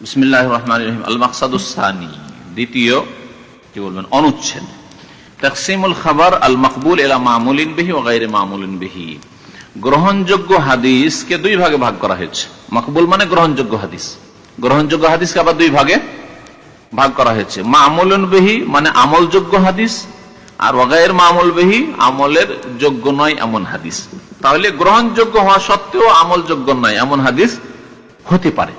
বিসমিল্লাহ রহমান রহিম আল মাকসাদুসানি দ্বিতীয় কি বলবেন অনুচ্ছেদ তকসিমুল খাবার আল মকবুল এলা মামুলিন বিহি ও গাইরে মামুলিন বিহি। গ্রহণযোগ্য হাদিসকে দুই ভাগে ভাগ করা হয়েছে। মকবুল মানে গ্রহণযোগ্য হাদিস। গ্রহণযোগ্য হাদিসকে আবার দুই ভাগে ভাগ করা হয়েছে। মামুলুন বিহি মানে আমলযোগ্য হাদিস আর ওগায়ের মামুল বিহি আমলের যোগ্য নয় এমন হাদিস। তাহলে গ্রহণযোগ্য হওয়া সত্ত্বেও আমলযোগ্য নয় এমন হাদিস হতে পারে।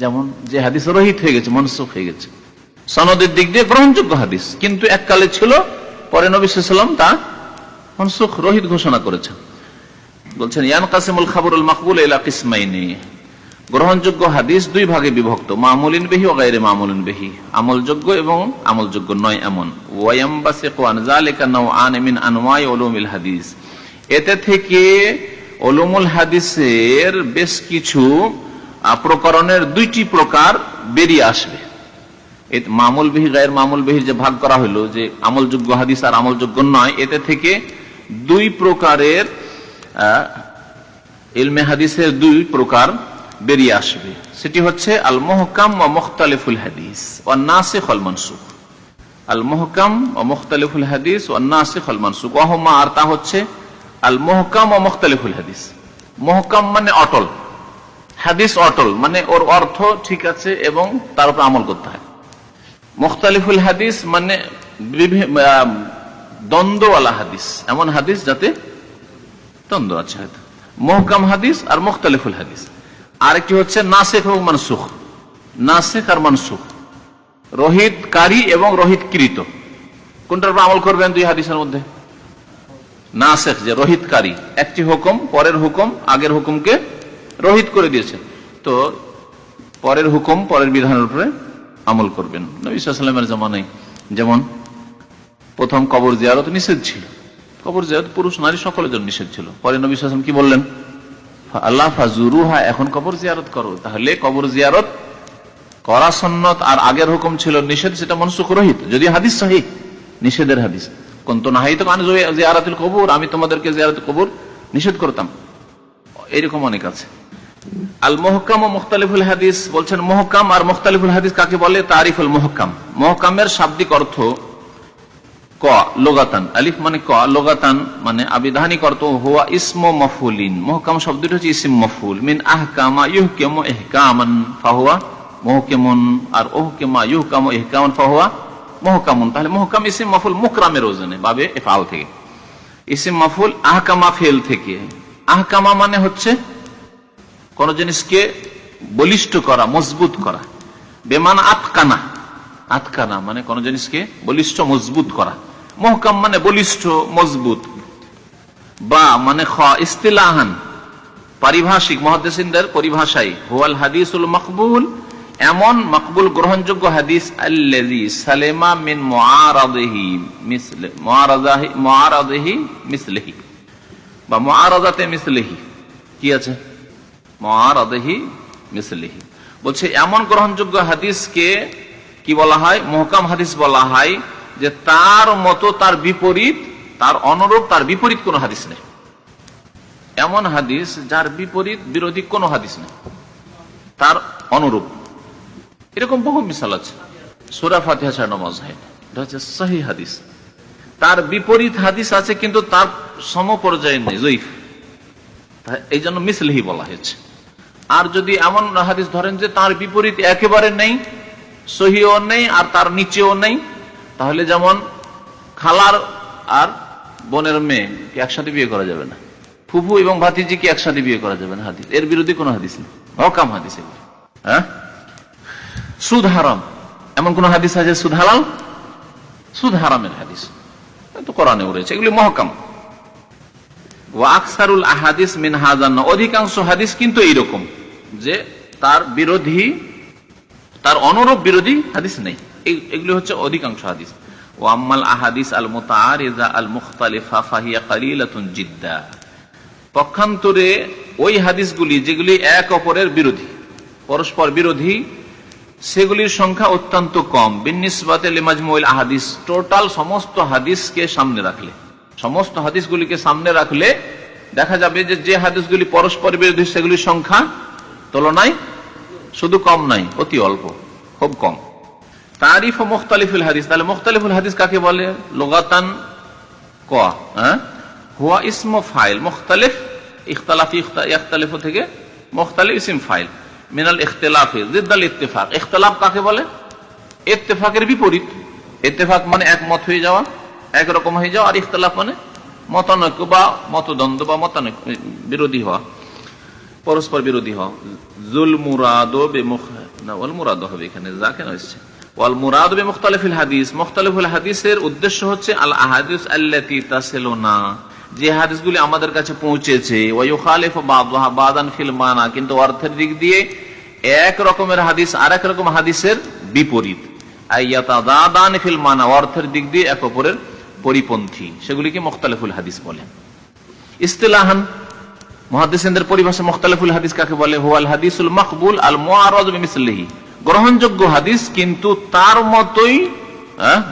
যেমন যে হাদিস রহিত হয়ে গেছে, মনসুখ হয়ে গেছে। সনদের দিক দিয়ে গ্রহণযোগ্য হাদিস। কিন্তু এককালে ছিল, পরে নবী সাল্লাম তা মনসুখ রহিত ঘোষণা করেছেন। বলছেন, ইয়ান কাসিমুল খাবরুল মকবুল এলা কিসমাইনি। গ্রহণযোগ্য হাদিস দুই ভাগে বিভক্ত, মামুলিন বেহি ও গাইরে মামুলিন বেহি। আমলযোগ্য এবং আমলযোগ্য নয় এমন। হাদিস। এতে থেকে ওলুমুল হাদিসের বেশ কিছু প্রকরণের দুইটি প্রকার বেরিয়ে আসবে। মামুল বিহি গায়ের মামুল বিহির যে ভাগ করা হলো যে আমলযোগ্য হাদিস আর আমলযোগ্য নয়, এতে থেকে দুই প্রকারের ইলমে হাদিসের দুই প্রকার বেরিয়ে আসবে। সেটি হচ্ছে আল মোহকাম ও মুখতালিফুল হাদিস ও নাসিখ আল মনসুখ। আল মোহকাম ও মুখতালিফুল হাদিস ও নাসিখ আল মনসুখ। ওহমা আর তা হচ্ছে আল মোহকাম ও মুখতালিফুল হাদিস। মোহকাম মানে অটল। হাদিস অটল মানে ওর অর্থ ঠিক আছে এবং তার উপর আমল করতে হয়। মুখতালিফুল হাদিস মানে দ্বন্দ্বওয়ালা হাদিস। এমন হাদিস যাতে দ্বন্দ্ব আছে হয়তো। মহকাম হাদিস আর মুখতালিফুল হাদিস। আরেকটি হচ্ছে নাসেখ এবং মানসুখ। নাসেখ আর মানসুখ। রোহিতকারী এবং রোহিত রোহিতকৃত। কোনটার উপর আমল করবেন দুই হাদিসের মধ্যে? নাসেখ যে রোহিতকারী। একটি হুকুম, পরের হুকুম, আগের হুকুমকে রোহিত করে দিয়েছেন তো পরের হুকুম, পরের বিধানের উপরে আমল করবেন। নবীলামের জমানায় যেমন প্রথম কবর জিয়ারত নিষেধ ছিল। কবর জিয়ারত পুরুষ নারী সকলের জন্য নিষেধ ছিল। পরে নবী সাল্লাম কি বললেন? আল্লাহ ফাজুরুহা, এখন কবর জিয়ারত করো। তাহলে কবর জিয়ারত করা সন্ন্যত আর আগের হুকুম ছিল নিষেধ, সেটা মনসুখ রহিত। যদি হাদিস সহি, নিষেধের হাদিস। কোন নাহাই তো জিয়ারাতুল কবর, আমি তোমাদেরকে জিয়ারত কবর নিষেধ করতাম। এরকম অনেক আছে। আল মহকাম ও মুখতালিফুল হাদিস বলছেন, মহকাম আর মুখতালিফুল হাদিস কাকে বলে? তারিফুল মহকাম। মহকামের শাব্দিক অর্থ ক, লোগাতান। আলিফ মানে ক, লোগাতান মানে আবিধানিক অর্থ হুয়া ইসম মফুলিন। মহকাম শব্দটি হচ্ছে ইসিম মফুল। মিন আহকামা ইহকেম এহকামান ফাহুয়া মহকেমন। আর ওহকেমা ইহকাম এহকামান ফাহুয়া মহকামুন। তাহলে মহকাম ইসিম মফুল মুকরামের ওজনে, বাবে এফাল থেকে। ইসিম মফুল আহকামা ফেল থেকে। আহকামা মানে হচ্ছে কোন জিনিসকে বলিষ্ঠ করা, মজবুত করা। বেমান আতকানা। আতকানা মানে কোন জিনিসকে বলিষ্ঠ, মজবুত করা। মহকাম মানে বলিষ্ঠ, মজবুত। বা মানে খ, ইস্তিলাহান। পারিভাষিক মহাদেসিনদের পরিভাষায়, হুয়াল হাদিসুল মকবুল। এমন মকবুল গ্রহণযোগ্য হাদিস আল্লাজি সালেমা মিন মুআরাদিহি মিসলে, মুআরাদাহি, মুআরাদিহি মিসলিহি। বা মুআরাদাতে মিসলিহি। কি আছে? মিসলিহি। বলছে, এমন গ্রহণযোগ্য হাদিসকে কি বলা হয়? মহকাম হাদিস বলা হয় যে তার মতো তার বিপরীত, তার অনুরূপ, তার বিপরীত কোনো হাদিস নেই। এমন হাদিস যার বিপরীত বিরোধী কোনো হাদিস নেই। তার অনুরূপ। এরকম বহু মিশাল আছে। সুরা ফাতিহা নমাজ হয় এটা হচ্ছে সহি হাদিস। তার বিপরীত হাদিস আছে, কিন্তু তার সম পর্যায়ে নেই, জয়ীফ। এই জন্য মিসলিহি বলা হয়েছে। আর যদি এমন হাদিস ধরেন যে তার বিপরীত একেবারে নেই, সহিও নেই আর তার নিচেও নেই, তাহলে যেমন খালার আর বোনের মেয়ে একসাথে বিয়ে করা যাবে না? ফুফু এবং ভাতিজি কি একসাথে বিয়ে করা যাবে না হাদিস? এর বিরুদ্ধে কোনো হাদিস নেই। হকাম হাদিস হ্যাঁ? সুদ হারাম। এমন কোন হাদিস আছে সুদ হালাল? সুদ হারামের হাদিস। তো কোরআনে রয়েছে এগুলি মহকাম। ওয়াকসারুল আহাদিস মিন হাজান অধিকাংশ হাদিস কিন্তু এইরকম যে তার বিরোধী, তার অনুরূপ বিরোধী হাদিস নেই। এগুলি হচ্ছে অধিকাংশ হাদিস। ও আম্মাল আহাদিস আল মুতারিজা আল মুখতালিফা ফাহিয়া কালিলাতুন জিদ্দা। পক্ষান্তরে ওই হাদিসগুলি যেগুলি এক অপরের বিরোধী, পরস্পর বিরোধী, সেগুলির সংখ্যা অত্যন্ত কম। বিনিসবাতে লিমাজমুল আহাদিস, টোটাল সমস্ত হাদিসকে সামনে রাখলে। সমস্ত হাদিসগুলিকে সামনে রাখলে দেখা যাবে যে যে হাদিসগুলি পরস্পর বিরোধী, সেগুলির সংখ্যা তুলনায় শুধু কম নাই, অতি অল্প, খুব কম। তারিফ ও মুখতালিফুল হাদিস, তাহলে মুখতালিফুল হাদিস কাকে বলে? লোগাতান কোয়া হ্যাঁ? হুয়া ইসম ফাইল, মুখতালিফ, ইখতালাফ ইখতালিফ থেকে মুখতালিফ ইসম, ফাইল। মিনাল ইখতলাফে, জিদ্দাল ইত্তেফাক। ইখতলাফ কাকে বলে? ইত্তেফাকের বিপরীত। ইত্তেফাক মানে একমত হয়ে যাওয়া। একরকম হয়ে যাওয়া আর ইখতলাফ মানে মতানৈক্য বা মতদ্বন্দ্ব বা মতানৈক্য বিরোধী হওয়া, পরস্পর বিরোধী হওয়া। জুল মুরাদ না মুরাদ হবে এখানে, যা কেন এসছে? হাদিস। যে হাদিসগুলি আমাদের কাছে পৌঁছেছে কিন্তু অর্থের দিক দিয়ে হাদিস হাদিসের বিপরীত। অর্থের দিক দিয়ে এক অপরের পরিপন্থী, সেগুলিকে মুখতালিফুল হাদিস বলেন। ইস্তিলাহান মহাদিসের পরিভাষা মুখতালিফুল হাদিস কাকে বলে? হুয়াল হাদিসুল মকবুল আল মুআরাদ গ্রহণযোগ্য হাদিস কিন্তু তার মতোই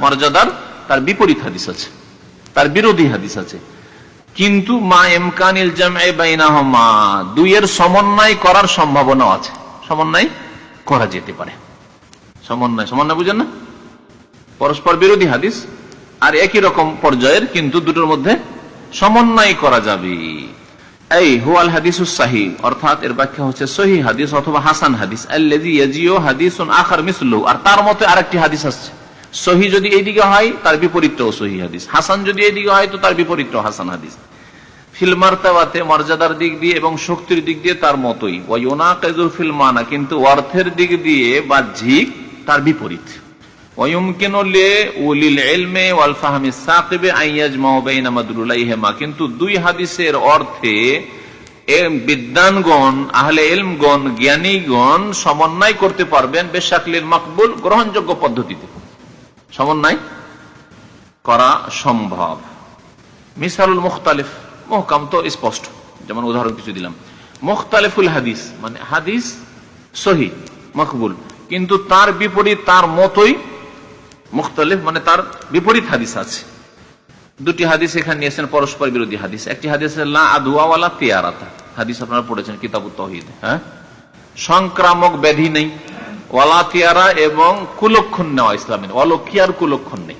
মর্যাদার তার বিপরীত হাদিস আছে, তার বিরোধী হাদিস আছে। কিন্তু মা বাইনাহমা, দুইয়ের সমন্বয় করার সম্ভাবনা আছে। সমন্বয় করা যেতে পারে। সমন্বয় সমন্বয় বুঝেন না? পরস্পর বিরোধী হাদিস আর একই রকম পর্যায়ের, কিন্তু দুটোর মধ্যে সমন্বয় করা যাবে। এই হুয়াল হাদিস অর্থাৎ এর ব্যাখ্যা হচ্ছে সহি হাদিস অথবা হাসান হাদিস হাদিসুন আখার মিসলু, আর তার মতে আরেকটি হাদিস আসছে সহি যদি এইদিকে হয়, তার বিপরীতটাও সহি হাদিস। হাসান যদি এইদিকে হয়, তো তার বিপরীতটাও হাসান হাদিস। ফিল মর্যাদার দিক দিয়ে এবং শক্তির দিক দিয়ে তার মতোই। ওয়াইনা কাজুর ফিল মানা, কিন্তু অর্থের দিক দিয়ে বাহ্যিক তার বিপরীত। কিন্তু দুই হাদিসের অর্থে বিদ্যানগণ আহলে ইলমগণ, জ্ঞানীগণ সমন্বয় করতে পারবেন বেশাকলিল মাকবুল গ্রহণযোগ্য পদ্ধতিতে। সমন্বয় করা সম্ভব। মিসালুল মুখতালিফ, মহকাম তো স্পষ্ট। যেমন উদাহরণ কিছু দিলাম। মুখতালিফুল হাদিস মানে হাদিস সহি, মকবুল। কিন্তু তার বিপরীত, তার মতোই মুখতালিফ মানে তার বিপরীত হাদিস আছে। দুটি হাদিস এখানে নিয়েছেন, পরস্পর বিরোধী হাদিস। একটি হাদিস লা আদুয়াওয়ালা তিয়ারাতা। হাদিস আপনারা পড়েছেন কিতাব তহিদ হ্যাঁ? সংক্রামক ব্যাধি নেই। ওয়ালা তিয়ারা এবং কুলক্ষণ নেওয়া ইসলামের। অলক্ষী আর কুলক্ষণ নেই।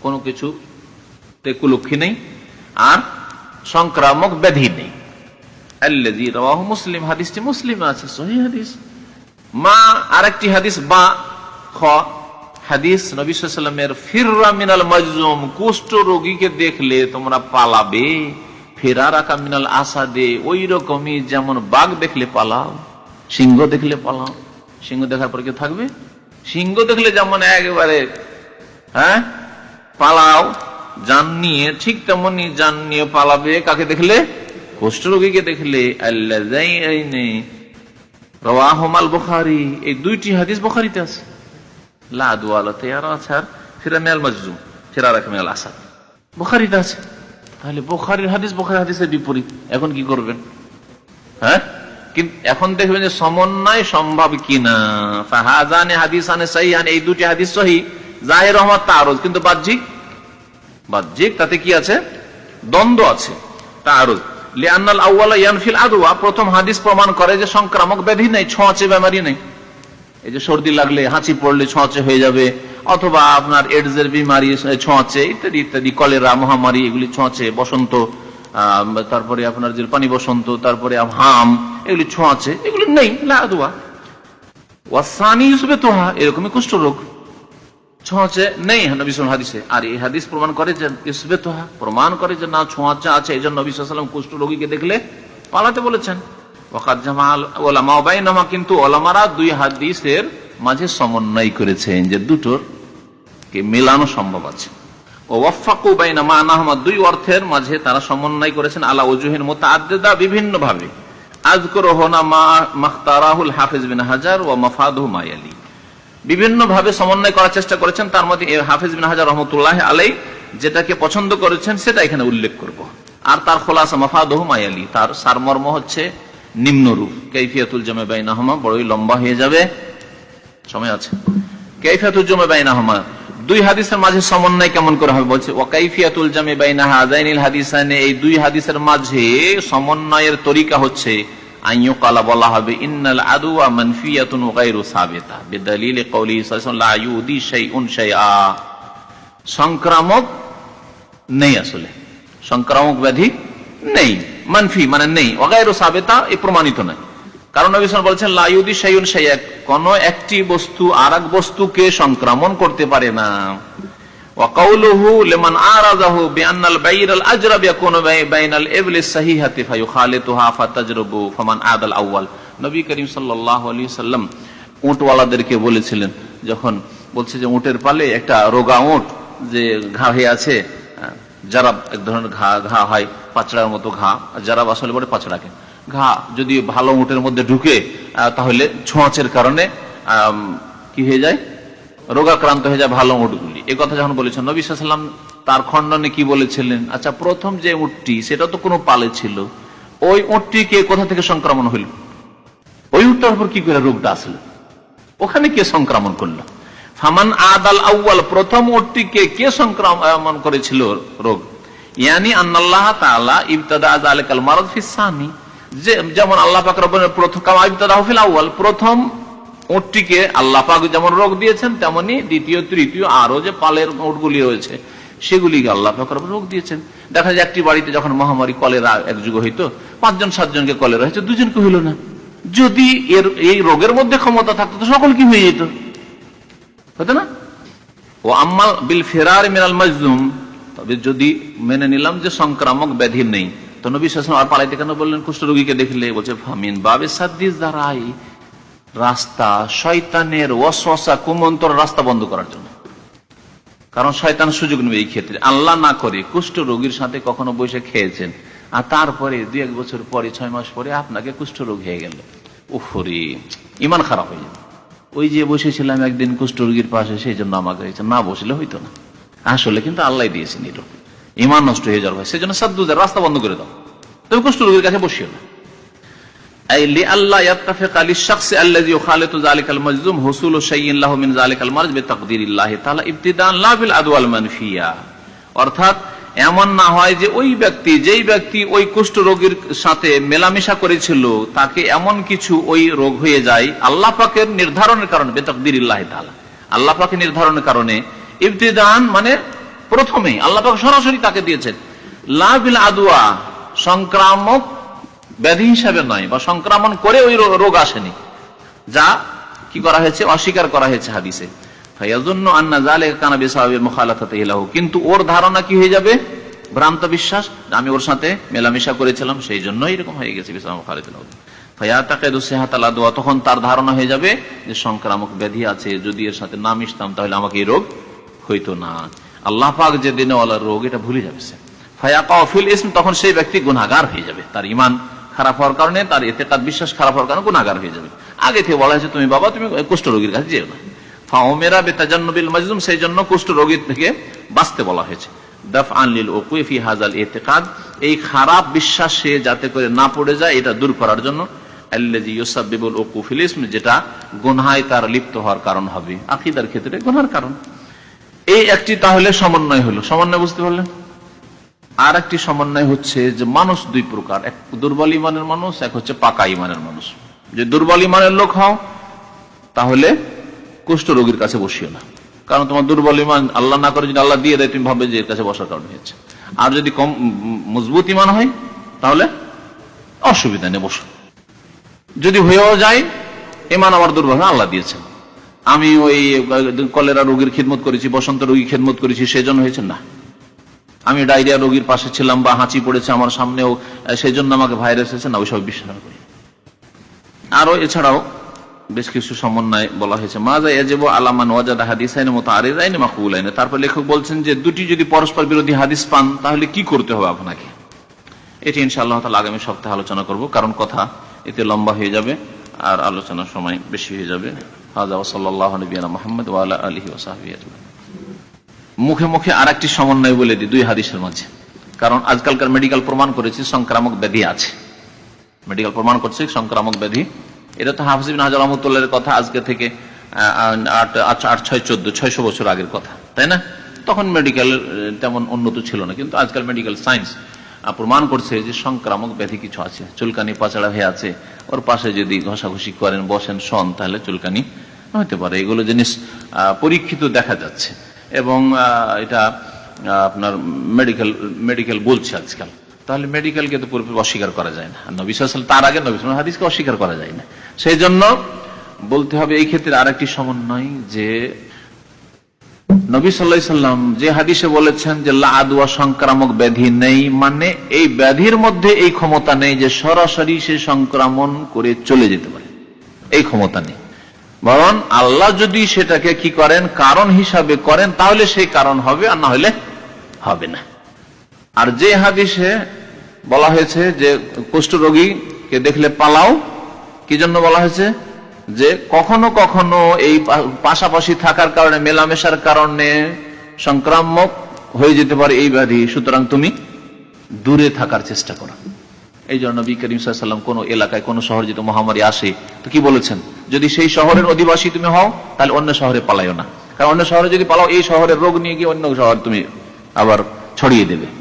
কোনো কিছু কুলক্ষী নেই আর সংক্রামক ব্যাধি নেই। মুসলিম। হাদিসটি মুসলিম আছে সহি হাদিস। মা আরেকটি হাদিস, বা খ। হাদিস নবিসামের ফিররা মিনাল মাজুম কুষ্ঠ রোগীকে দেখলে তোমরা পালাবে। ফেরা রাখা মিনাল আসাদে, ওই রকমই যেমন বাঘ দেখলে পালাও, সিংহ দেখলে পালাও। সিংহ দেখার পর কেউ থাকবে? সিংহ দেখলে যেমন একেবারে হ্যাঁ? পালাও জান নিয়ে, ঠিক তেমনি জান নিয়ে পালাবে। কাকে দেখলে? কুষ্ঠ রোগীকে দেখলে। আল্লাহ রওয়াহমাল বুখারি, এই দুইটি হাদিস বুখারিতে আছে। আছে। তাহলে হাদিস বুখারি এখন কি করবেন? হ্যাঁ? এখন দেখবেন যে সমন্বয় সম্ভব কিনা। হাদিস আনে এই দুটি হাদিস সহি। জাহের রহমত তারজ কিন্তু বাহ্যিক? বাহ্যিক, তাতে কি আছে? দ্বন্দ্ব আছে তারজ ইয়ানফিল প্রথম হাদিস প্রমাণ করে যে সংক্রামক ব্যাধি নেই, ছোঁয়াচে, বেমারি নেই। এই যে সর্দি লাগলে, হাঁচি পড়লে ছোঁয়াচে হয়ে যাবে, অথবা আপনার এডস এর বিমারি ছোঁয়াচে, ইত্যাদি ইত্যাদি, কলেরা, মহামারী, এগুলি ছোঁয়াচে, বসন্ত তারপরে আপনার যে পানি বসন্ত, তারপরে হাম, এগুলি ছোঁয়াচে, এগুলি নেই লাদুয়া ওয়াসানি হিসেবে তোহা এরকমই কুষ্ঠ রোগ ছোঁয়াচে নেই নবী হাদিসে। আর এই হাদিস প্রমাণ করে যে ইসবে তোহা প্রমাণ করে যে না, ছোঁয়াচে আছে, এই জন্য নবী কুষ্ঠ রোগীকে দেখলে পালাতে বলেছেন। ওয়াকাত জামাল কিন্তু ওলামারা দুই হাদিসের মাঝে সমন্বয় করেছেন যে দুটোর কে মেলানো সম্ভব আছে। আনাহমা দুই অর্থের মাঝে তারা সমন্বয় করেছেন আলা ওজুহের মতো আদ্রেদা বিভিন্ন ভাবে আজকর মা মাখতারাহুল হাফিজ বিন হাজার ও মাফাদু মায়ালি বিভিন্ন ভাবে সমন্বয় করার চেষ্টা করেছেন, তার মধ্যে হাফিজ বিন হাজার রহমতুল্লাহ আলাই যেটাকে পছন্দ করেছেন, সেটা এখানে উল্লেখ করব। আর তার খোলাসা মাফাদহ মায়ালি তার সারমর্ম হচ্ছে নিম্নরূপ কৈফিয়াতুল জমে বাইনাহমা, বড়ই লম্বা হয়ে যাবে। সময় আছে। কৈফিয়াতুল জমে বাইনাহমা, দুই হাদিসের মাঝে সমন্বয় কেমন করে হবে বলছে ও কৈফিয়াতুল জমে বাইনাহা আজাইনিল হাদিসানে এই দুই হাদিসের মাঝে সমন্বয়ের তরিকা হচ্ছে আইয়ো কালা বলা হবে, ইন্নাল আদুয়া মানফিয়াতুন গায়রু সাবিতা বিদলিল কওলি লা ইউদি শাইউন শাইআ সংক্রামক নেই আসলে। সংক্রামক ব্যাধি নেই। মানফি মানে নেই। অগায়ের সাবেতা, এ প্রমাণিত নয়। কারণ নবীন বলছেন লাইউদি সাইন সাইয়াক কোন একটি বস্তু আর বস্তুকে সংক্রমণ করতে পারে না। নবী সাল্লাম বলেছিলেন, যখন বলছে যে উঁটের পালে একটা রোগা উঁট যে ঘা হয়ে আছে যারা এক ধরনের ঘা ঘা হয়, পাচড়ার মতো ঘা যারা আসলে বলে পাচড়াকে ঘা যদি ভালো উটের মধ্যে ঢুকে তাহলে ছোঁয়াচের কারণে কি হয়ে যায়? রোগাক্রান্ত হয়ে যায় ভালো উটগুলি এ কথা যখন বলেছেন, নবী সাল্লাম তার খণ্ডনে কি বলেছিলেন? আচ্ছা প্রথম যে উটটি, সেটা তো কোনো পালে ছিল। ওই উটটিকে কোথা থেকে সংক্রমণ হইল? ওই উটটার উপর কি করে রোগটা আসলো? ওখানে কে সংক্রমণ করল? ফামান আদাল আউ্বাল প্রথম উটটিকে কে সংক্রমণ করেছিল রোগ? ইয়ানি আন্নাল্লাহ তাআলা ইবতাদা যালিকাল মারাদ ফিস সানি। যে, যেমন আল্লাহ পাক প্রথম কামা ইবতাদাহু ফিল আউয়াল, প্রথম উটটিকে আল্লাহ পাক যেমন রোগ দিয়েছেন, তেমনি দ্বিতীয়, তৃতীয় আরও যে পালের উটগুলি রয়েছে, সেগুলিকে আল্লাহ পাক রোগ দিয়েছেন। দেখা যায় একটি বাড়িতে যখন মহামারী, কলেরা এক যুগ হইতো, পাঁচজন, সাতজনকে কলেরা হয়েছে দুজনকে হইল না। যদি এর, এই রোগের মধ্যে ক্ষমতা থাকতো, তো সকল কি হয়ে যেত। হতো না? ও আম্মাল বিল ফেরার মিনাল মাজলুম। তবে যদি মেনে নিলাম যে সংক্রামক ব্যাধি নেই, তো নবী শাসন আর পালাইতে কেন বললেন কুষ্ঠরোগীকে দেখলে? বলছে, ফামিন বাবে সাদ্দিস দ্বারাই রাস্তা শয়তানের ওয়াসওয়াসা কুমন্তর রাস্তা বন্ধ করার জন্য। কারণ শয়তান সুযোগ নেবে এই ক্ষেত্রে। আল্লাহ না করে কুষ্ঠ রোগীর সাথে কখনো বসে খেয়েছেন। আর তারপরে দুই এক বছর পরে, ছয় মাস পরে আপনাকে কুষ্ঠ রোগ হয়ে গেল। উফরি, ইমান খারাপ হয়ে যাবে। ওই যে বসেছিলাম একদিন কুষ্ঠরোগীর পাশে, সেই জন্য আমাকে হয়েছে না বসলে হইতো না। আসলে কিন্তু আল্লাহ দিয়েছেন এরকম ইমান নষ্ট হয়ে যাওয়ার ভাই সেই জন্য সাদ্দুদের রাস্তা বন্ধ করে দাও। তুমি কুষ্ঠরোগীর কাছে বসিও না। অর্থাৎ এমন না হয় যে ওই ব্যক্তি, যেই ব্যক্তি ওই কুষ্ঠ রোগীর সাথে মেলামেশা করেছিল, তাকে এমন কিছু ওই রোগ হয়ে যায়, আল্লাহ পাকের নির্ধারণের কারণে বেতকদির তাআলা। আল্লাহ পাকের নির্ধারণের কারণে ইবতিদান মানে প্রথমেই আল্লাহ পাক সরাসরি তাকে দিয়েছেন। লাভিল আদুয়া সংক্রামক ব্যাধি হিসাবে নয়, বা সংক্রমণ করে ওই রোগ আসেনি। যা কি করা হয়েছে? অস্বীকার করা হয়েছে হাদিসে। কিন্তু ওর ধারণা কি হয়ে যাবে? ভ্রান্ত বিশ্বাস? আমি ওর সাথে মেলামেশা করেছিলাম, সেই জন্য এরকম হয়ে গেছে তখন তার ধারণা হয়ে যাবে যে সংক্রামক ব্যাধি আছে, যদি এর সাথে না মিশতাম তাহলে আমাকে এই রোগ হইতো না। আল্লাহ পাক যে দিনওয়ালার রোগ, এটা ভুলে যাবে সে। ফায়াকাফিল ইসম, তখন সেই ব্যক্তি গুনাহগার হয়ে যাবে। তার ইমান খারাপ হওয়ার কারণে, তার এতে তার বিশ্বাস খারাপ হওয়ার কারণে গুনাহগার হয়ে যাবে। আগে থেকে বলা হয়েছে, তুমি বাবা, তুমি কুষ্ঠ রোগীর কাছে যেও না। ফাওমেরা বেতাজান্নবিল মাজলুম যেটা গুনহায় তার লিপ্ত হওয়ার কারণ হবে। আকিদার ক্ষেত্রে গুনহার কারণ। এই একটি তাহলে সমন্বয় হলো। সমন্বয় বুঝতে পারলেন? আর একটি সমন্বয় হচ্ছে যে মানুষ দুই প্রকার। এক দুর্বল ইমানের মানুষ, এক হচ্ছে পাকা ইমানের মানুষ। যে দুর্বল ইমানের লোক হও, তাহলে কুষ্ঠ রোগীর কাছে বসিও না। কারণ তোমার দুর্বল ইমান আল্লাহ না করে যদি আল্লাহ দিয়ে দেয়, তুমি ভাববে যে এর কাছে বসার কারণ হয়েছে। আর যদি কম মজবুত ইমান হয়, তাহলে অসুবিধা নেই, বসো। যদি হয়েও যায়, ইমান আমার দুর্বল আল্লাহ দিয়েছেন। আমি ওই, কলেরা রোগীর খিদমত করেছি, বসন্ত রোগী খেদমত করেছি, সেজন্য হয়েছে না। আমি ডায়রিয়া রোগীর পাশে ছিলাম বা হাঁচি পড়েছে আমার সামনেও, সেজন্য আমাকে ভাইরাস এসেছে না, ওইসব বিশ্বাস করি। আরও এছাড়াও বেশ কিছু সমন্বয় বলা হয়েছে। মাজা এজেব আলামান ওয়াজাদ হাদিস আইনে মতো আর আইনে মাকুল আইনে তারপর লেখক বলছেন যে দুটি যদি পরস্পর বিরোধী হাদিস পান, তাহলে কি করতে হবে আপনাকে? এটি ইনশাআল্লাহ তালা আগামী সপ্তাহে আলোচনা করব, কারণ কথা এতে লম্বা হয়ে যাবে আর আলোচনার সময় বেশি হয়ে যাবে। হাজা ওসল্লাহ নবীনা মোহাম্মদ ওয়ালা আলহি ওসাহাবি মুখে মুখে আর একটি সমন্বয় বলে দিই দুই হাদিসের মাঝে। কারণ আজকালকার মেডিকেল প্রমাণ করেছে, সংক্রামক ব্যাধি আছে। মেডিকেল প্রমাণ করছে, সংক্রামক ব্যাধি এটা তো হাফিজিন হাজার রহমতুল্লাহের কথা আজকে থেকে আট ছয়, চোদ্দ, ছয়শো বছর আগের কথা, তাই না? তখন মেডিকেল তেমন উন্নত ছিল না, কিন্তু আজকাল মেডিকেল সায়েন্স প্রমাণ করছে যে সংক্রামক ব্যাধি কিছু আছে, চুলকানি পাচাড়া হয়ে আছে, ওর পাশে যদি ঘষাঘষি করেন, বসেন, শন, তাহলে চুলকানি হতে পারে। এগুলো জিনিস পরীক্ষিত দেখা যাচ্ছে এবং এটা আপনার মেডিকেল মেডিকেল বলছে আজকাল। তাহলে মেডিকেলকে তো পুরোপুরি অস্বীকার করা যায় না। নবী সাল তার আগে নবী হাদিসকে অস্বীকার করা যায় না। সেই জন্য বলতে হবে এই ক্ষেত্রে আরেকটি সমন্বয় যে নবী সাল্লাহ সাল্লাম যে হাদিসে বলেছেন যে লাদুয়া সংক্রামক ব্যাধি নেই। মানে এই ব্যাধির মধ্যে এই ক্ষমতা নেই যে সরাসরি সে সংক্রমণ করে চলে যেতে পারে। এই ক্ষমতা নেই। বরং আল্লাহ যদি সেটাকে কি করেন, কারণ হিসাবে করেন, তাহলে সেই কারণ হবে আর না হলে হবে না। আর যে হাদিসে বলা হয়েছে যে কুষ্ঠরোগীকে দেখলে পালাও। কি জন্য বলা হয়েছে? যে কখনো কখনো এই পাশাপাশি থাকার কারণে, মেলামেশার কারণে সংক্রামক হয়ে যেতে পারে এই ব্যাধি। সুতরাং তুমি দূরে থাকার চেষ্টা করো। এই জন্য নবী করিম সাল্লাম কোন এলাকায়, কোন শহর যদি মহামারী আসে, তো কি বলেছেন? যদি সেই শহরের অধিবাসী তুমি হও, তাহলে অন্য শহরে পালাইও না। কারণ অন্য শহরে যদি পালাও, এই শহরের রোগ নিয়ে গিয়ে অন্য শহর তুমি আবার ছড়িয়ে দেবে।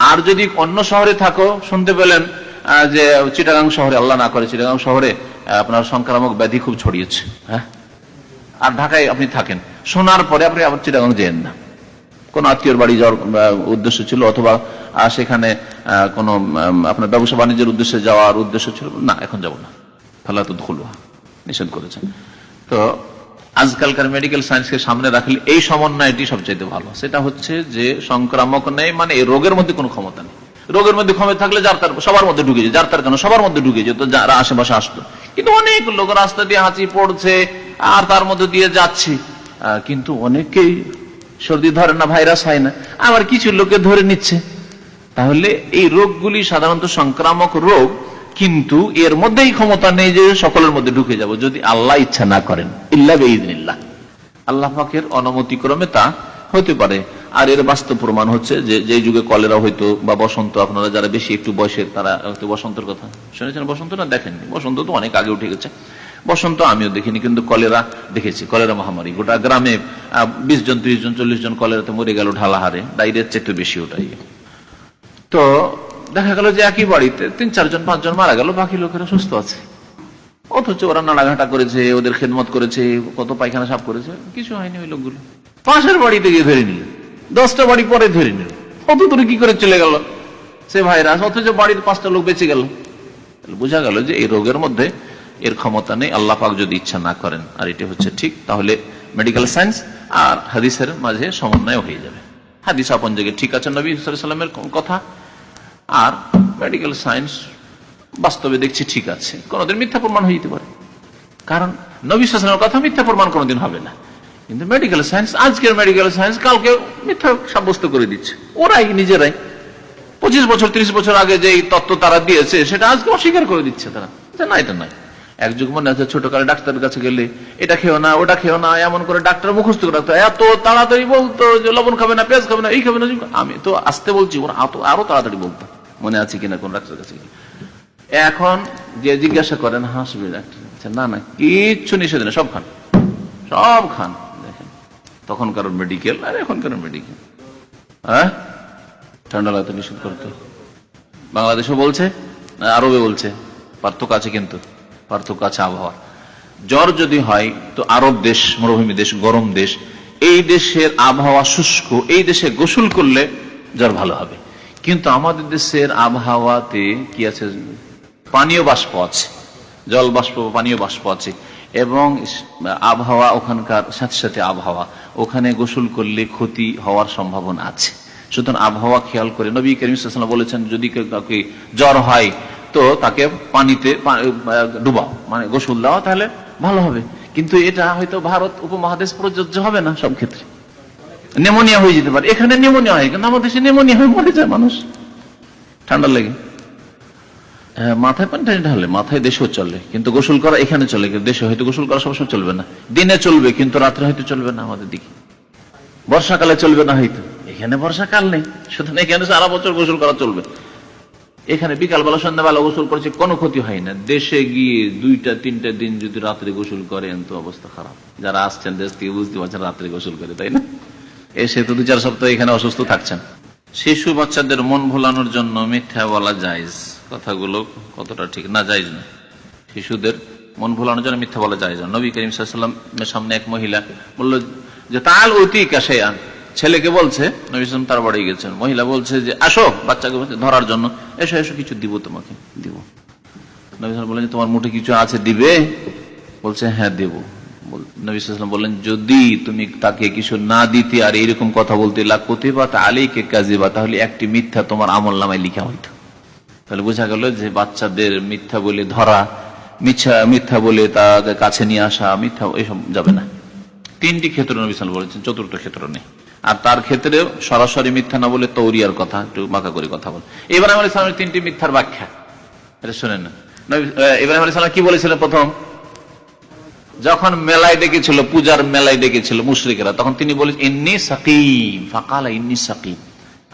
আর যদি অন্য শহরে থাকো, শুনতে পেলেন যে চিটাগাং শহরে, আল্লাহ না করে, চিটাগাং শহরে আপনার সংক্রামক ব্যাধি খুব ছড়িয়েছে হ্যাঁ? আর ঢাকায় আপনি থাকেন, শোনার পরে আপনি আবার চিটাগাং যেন না। কোন আত্মীয়র বাড়ি যাওয়ার উদ্দেশ্য ছিল, অথবা সেখানে কোনো আপনার ব্যবসা বাণিজ্যের উদ্দেশ্যে যাওয়ার উদ্দেশ্য ছিল, না, এখন যাব না। ফালা তো খুলুয়া নিষেধ করেছেন। তো আজকালকার মেডিকেল সায়েন্সকে সামনে রাখলে এই সমন্বয়টি সবচাইতে ভালো। সেটা হচ্ছে যে সংক্রামক নেই মানে এই রোগের মধ্যে কোনো ক্ষমতা নেই। রোগের মধ্যে ক্ষমতা থাকলে যার তার, সবার মধ্যে ঢুকে যায়, যার তার কেন? সবার মধ্যে ঢুকে যেত যারা আশেপাশে আসতো। কিন্তু অনেক লোক রাস্তা দিয়ে হাঁচি পড়ছে, আর তার মধ্যে দিয়ে যাচ্ছে। কিন্তু অনেকেই সর্দি ধরে না, ভাইরাস হয় না, আবার কিছু লোকে ধরে নিচ্ছে। তাহলে এই রোগগুলি সাধারণত সংক্রামক রোগ কিন্তু এর মধ্যেই ক্ষমতা নেই যে সকলের মধ্যে ঢুকে যাব, যদি আল্লাহ ইচ্ছা না করেন। ইল্লা বেইদিনিল্লাহ আল্লাহ পাকের অনুমতিক্রমে তা হতে পারে। আর এর বাস্তব প্রমাণ হচ্ছে যে যে যুগে কলেরা হয়তো বা বসন্ত, আপনারা যারা বেশি একটু বয়সের, তারা হয়তো বসন্তের কথা শুনেছেন। বসন্ত না, দেখেননি? বসন্ত তো অনেক আগে উঠে গেছে। বসন্ত আমিও দেখিনি, কিন্তু কলেরা দেখেছি, কলেরা মহামারী। গোটা গ্রামে বিশ জন, ত্রিশ জন, চল্লিশ জন কলেরাতে মরে গেল ঢালাহারে। ডাইরিয়ার চেয়ে বেশি ওটাই। তো দেখা গেল যে একই বাড়িতে তিন, চারজন, পাঁচজন মারা গেল, বাকি লোকেরা সুস্থ আছে। অথচ ওরা নাড়াঘাটা করেছে, ওদের খেদমত করেছে, কত পায়খানা সাফ করেছে, কিছু হয়নি ওই লোকগুলো। পাশের বাড়িতে গিয়ে ধরে নিল। দশটা বাড়ি পরে ধরে নিল। কত দূরে কি করে চলে গেল? সে ভাইরাস অথচ বাড়ির পাঁচটা লোক বেঁচে গেল। বোঝা গেল যে এই রোগের মধ্যে এর ক্ষমতা নেই, আল্লাহ পাক যদি ইচ্ছা না করেন। আর এটি হচ্ছে ঠিক, তাহলে মেডিকেল সায়েন্স আর হাদিসের মাঝে সমন্বয় হয়ে যাবে। হাদিস আপন জায়গায় ঠিক আছে নবী সাল্লামের কথা। আর মেডিকেল সায়েন্স বাস্তবে দেখছি ঠিক আছে। কোনদিন মিথ্যা প্রমাণ হয়ে যেতে পারে। কারণ নবী শাসনের কথা মিথ্যা প্রমাণ কোনোদিন হবে না। কিন্তু মেডিকেল সায়েন্স আজকের মেডিকেল সায়েন্স কালকে মিথ্যা সাব্যস্ত করে দিচ্ছে। ওরাই নিজেরাই। পঁচিশ বছর, ত্রিশ বছর আগে যে তত্ত্ব তারা দিয়েছে, সেটা আজকে অস্বীকার করে দিচ্ছে তারা। না, এটা নাই এক যুগ মনে আছে, ছোটকালে ডাক্তারের কাছে গেলে, এটা খেও না, ওটা খেও না এমন করে ডাক্তার মুখস্থ করে রাখতো। এত তাড়াতাড়ি বলতো যে, লবণ খাবে না, পেঁয়াজ খাবে না, এই খাবে না। আমি তো আসতে বলছি, ওরা আরও তাড়াতাড়ি বলতো। মনে আছে কিনা কোন ডাক্তারের কাছে এখন যে জিজ্ঞাসা করেন হাসবে ডাক্তার। আচ্ছা, না না কিচ্ছু নিষেধ নেই সব খান। সব খান দেখেন। তখনকার মেডিকেল আর এখনকার মেডিকেল হ্যাঁ? ঠান্ডা লাগতে নিষেধ করতো। বাংলাদেশও বলছে আরবে বলছে পার্থক্য আছে কিন্তু পার্থক্য আছে আবহাওয়া জ্বর যদি হয় তো আরব দেশ মরুভূমি দেশ গরম দেশ এই দেশের আবহাওয়া শুষ্ক এই দেশে গোসল করলে জ্বর ভালো হবে। কিন্তু আমাদের দেশের আবহাওয়াতে কি আছে? পানীয় বাষ্প আছে, জল বাষ্প, পানীয় বাষ্প আছে, এবং আবহাওয়া ওখানকার সাথে সাথে আবহাওয়া। ওখানে গোসল করলে ক্ষতি হওয়ার সম্ভাবনা আছে। সুতরাং আবহাওয়া খেয়াল করে নবী করিম বলেছেন, যদি কেউ কাউকে জ্বর হয়, তো তাকে পানিতে ডুবাও। মানে গোসল দেওয়া তাহলে ভালো হবে। কিন্তু এটা হয়তো ভারত উপমহাদেশ প্রযোজ্য হবে না সব ক্ষেত্রে। নেমোনিয়া হয়ে যেতে পারে। এখানে নেমোনিয়া হয় কিন্তু আমাদের দেশে নেমোনিয়া হয়ে মরে যায় মানুষ। ঠান্ডা লেগে। হ্যাঁ, মাথায় পানি টানি ঢালে মাথায় দেশেও চলে কিন্তু গোসল করা এখানে চলে কিন্তু দেশে হয়তো গোসল করা সবসময় চলবে না। দিনে চলবে কিন্তু রাত্রে হয়তো চলবে না আমাদের দিকে। বর্ষাকালে চলবে না হয়তো। এখানে বর্ষাকাল নেই সুতরাং এখানে সারা বছর গোসল করা চলবে। এখানে বিকালবেলা সন্ধ্যাবেলা গোসল করছে কোনো ক্ষতি হয় না। দেশে গিয়ে দুইটা তিনটা দিন যদি রাত্রে গোসল করেন তো অবস্থা খারাপ। যারা আসছেন দেশ থেকে বুঝতে পারছেন রাত্রে গোসল করে তাই না? এসে তো দু চার সপ্তাহ এখানে অসুস্থ থাকছেন। শিশু বাচ্চাদের মন ভোলানোর জন্য মিথ্যা বলা যায়জ কথাগুলো কতটা ঠিক? না যায়জ না। শিশুদের মন ভোলানোর জন্য মিথ্যা বলা যায় না। নবী করিম সাল্লামের সামনে এক মহিলা বলল যে, তাল অতি কাশায়ান। ছেলেকে বলছে, নবী সাল্লাম তার বাড়ি গেছেন। মহিলা বলছে যে, আসো বাচ্চাকে ধরার জন্য। এসো এসো, কিছু দিব তোমাকে, দিব। নবী সাল্লাম বললেন তোমার মুঠে কিছু আছে, দিবে? বলছে হ্যাঁ দেব। বল- নবী সাল্লাম বললেন যদি তুমি তাকে কিছু না দিতে আর এইরকম কথা বলতে লাখতে বা আলীকে কাজে বা তাহলে একটি মিথ্যা তোমার আমল নামায় লিখা হইতো। তাহলে বোঝা গেল যে বাচ্চাদের মিথ্যা বলে ধরা মিথ্যা মিথ্যা বলে তাদের কাছে নিয়ে আসা মিথ্যা এসব যাবে না। তিনটি ক্ষেত্র নবী সাল বলেছেন চতুর্থ ক্ষেত্র নেই। আর তার ক্ষেত্রে সরাসরি মিথ্যা না বলে তৌরিয়ার কথা একটু বাঁকা করে কথা বল। এবার আলী সালামের তিনটি মিথ্যার ব্যাখ্যা। এটা শোনেন না। নবী- আহ, ইব্রাহিম আলী সালাম কি বলেছিলেন প্রথম? যখন মেলায় ডেকেছিল, পূজার মেলায় ডেকেছিল মুশরিকেরা, তখন তিনি বলে ইন্নি সাকিম। ফাকালা, ইন্নি সাকিম।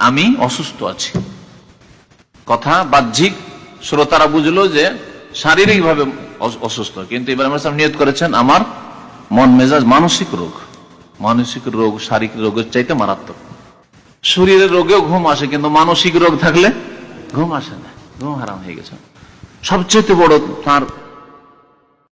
আমি অসুস্থ আছি। কথা বাহ্যিক, শ্রোতারা বুঝলো যে শারীরিক ভাবে অসুস্থ। কিন্তু ইব্রাহিম নিয়ত করেছেন, আমার মন মেজাজ মানসিক রোগ। মানসিক রোগ, শারীরিক রোগের চাইতে মারাত্মক। শরীরের রোগেও ঘুম আসে, কিন্তু মানসিক রোগ থাকলে ঘুম আসে না, ঘুম হারাম হয়ে গেছে। সবচেয়ে বড় তার